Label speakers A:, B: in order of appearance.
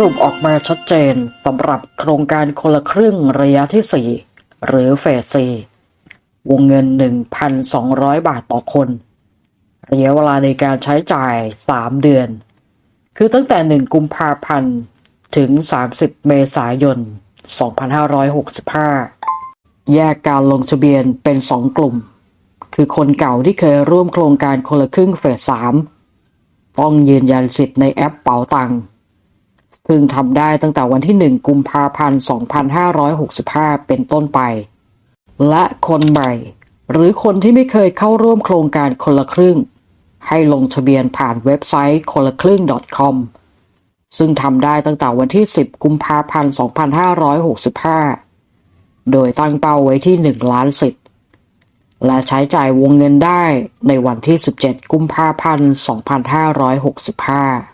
A: รุปออกมาชัดเจนสำหรับโครงการคนละครึ่งระยะที่ 4 หรือเฟส 4 วงเงิน 1,200 บาทต่อคน ระยะเวลาในการใช้จ่าย 3 เดือน คือตั้งแต่ 1 กุมภาพันธ์ ถึง 30 เมษายน 2565 แยกการลงทะเบียนเป็น 2 กลุ่ม คือคนเก่าที่เคยร่วมโครงการคนละครึ่งเฟส 3 ต้องยืนยันสิทธิ์ในแอปเป๋าตังค์ ซึ่งทำได้ตั้งแต่วันที่ 1 กุมภาพันธ์ 2565 เป็นต้นไป และคนใหม่ หรือคนที่ไม่เคยเข้าร่วมโครงการคนละครึ่ง ให้ลงทะเบียนผ่านเว็บไซต์คนละครึ่ง .com ซึ่งทำได้ตั้งแต่วันที่ 10 กุมภาพันธ์ 2565 โดยตั้งเป้าไว้ที่ 1 ล้านสิทธิ์และใช้จ่ายวงเงินได้ในวันที่ 17 กุมภาพันธ์ 2565